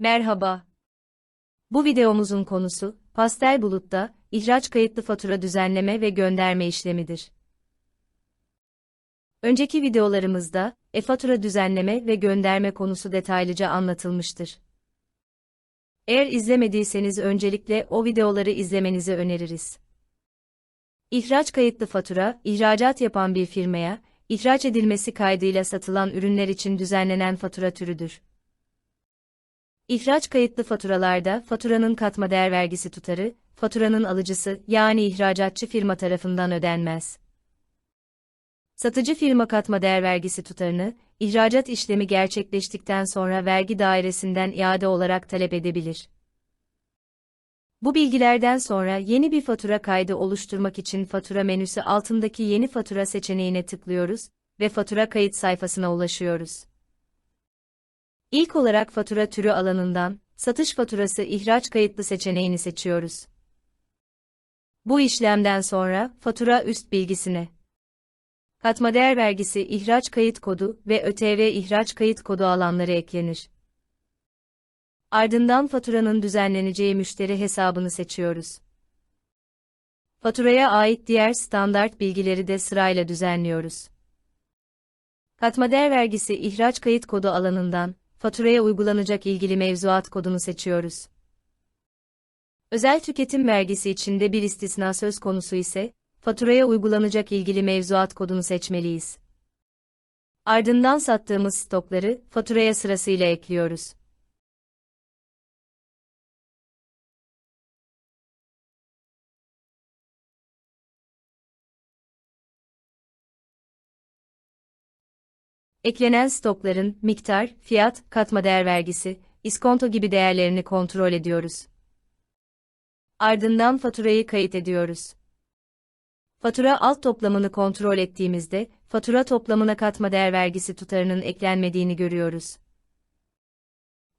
Merhaba. Bu videomuzun konusu, pastel bulutta, ihraç kayıtlı fatura düzenleme ve gönderme işlemidir. Önceki videolarımızda, e-fatura düzenleme ve gönderme konusu detaylıca anlatılmıştır. Eğer izlemediyseniz öncelikle o videoları izlemenizi öneririz. İhraç kayıtlı fatura, ihracat yapan bir firmaya, ihraç edilmesi kaydıyla satılan ürünler için düzenlenen fatura türüdür. İhraç kayıtlı faturalarda faturanın katma değer vergisi tutarı, faturanın alıcısı yani ihracatçı firma tarafından ödenmez. Satıcı firma katma değer vergisi tutarını, ihracat işlemi gerçekleştikten sonra vergi dairesinden iade olarak talep edebilir. Bu bilgilerden sonra yeni bir fatura kaydı oluşturmak için fatura menüsü altındaki yeni fatura seçeneğine tıklıyoruz ve fatura kayıt sayfasına ulaşıyoruz. İlk olarak fatura türü alanından, satış faturası ihraç kayıtlı seçeneğini seçiyoruz. Bu işlemden sonra, fatura üst bilgisine, katma değer vergisi ihraç kayıt kodu ve ÖTV ihraç kayıt kodu alanları eklenir. Ardından faturanın düzenleneceği müşteri hesabını seçiyoruz. Faturaya ait diğer standart bilgileri de sırayla düzenliyoruz. Katma değer vergisi ihraç kayıt kodu alanından, faturaya uygulanacak ilgili mevzuat kodunu seçiyoruz. Özel tüketim vergisi içinde bir istisna söz konusu ise, faturaya uygulanacak ilgili mevzuat kodunu seçmeliyiz. Ardından sattığımız stokları faturaya sırasıyla ekliyoruz. Eklenen stokların miktar, fiyat, katma değer vergisi, iskonto gibi değerlerini kontrol ediyoruz. Ardından faturayı kayıt ediyoruz. Fatura alt toplamını kontrol ettiğimizde, fatura toplamına katma değer vergisi tutarının eklenmediğini görüyoruz.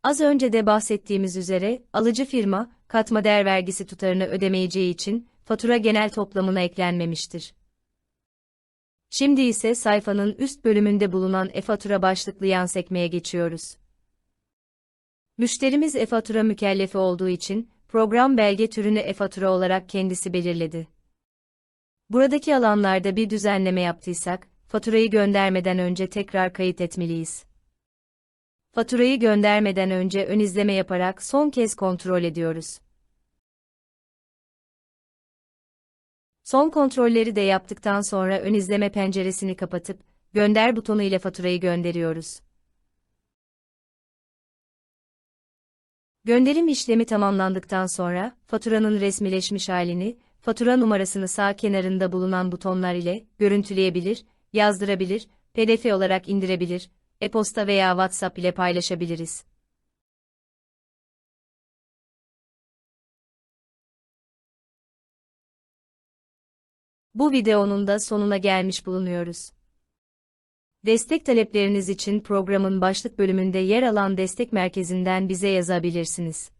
Az önce de bahsettiğimiz üzere, alıcı firma, katma değer vergisi tutarını ödemeyeceği için, fatura genel toplamına eklenmemiştir. Şimdi ise sayfanın üst bölümünde bulunan e-fatura başlıklı yan sekmeye geçiyoruz. Müşterimiz e-fatura mükellefi olduğu için, program belge türünü e-fatura olarak kendisi belirledi. Buradaki alanlarda bir düzenleme yaptıysak, faturayı göndermeden önce tekrar kayıt etmeliyiz. Faturayı göndermeden önce ön izleme yaparak son kez kontrol ediyoruz. Son kontrolleri de yaptıktan sonra ön izleme penceresini kapatıp, gönder butonu ile faturayı gönderiyoruz. Gönderim işlemi tamamlandıktan sonra, faturanın resmileşmiş halini, fatura numarasını sağ kenarında bulunan butonlar ile görüntüleyebilir, yazdırabilir, PDF olarak indirebilir, e-posta veya WhatsApp ile paylaşabiliriz. Bu videonun da sonuna gelmiş bulunuyoruz. Destek talepleriniz için programın başlık bölümünde yer alan destek merkezinden bize yazabilirsiniz.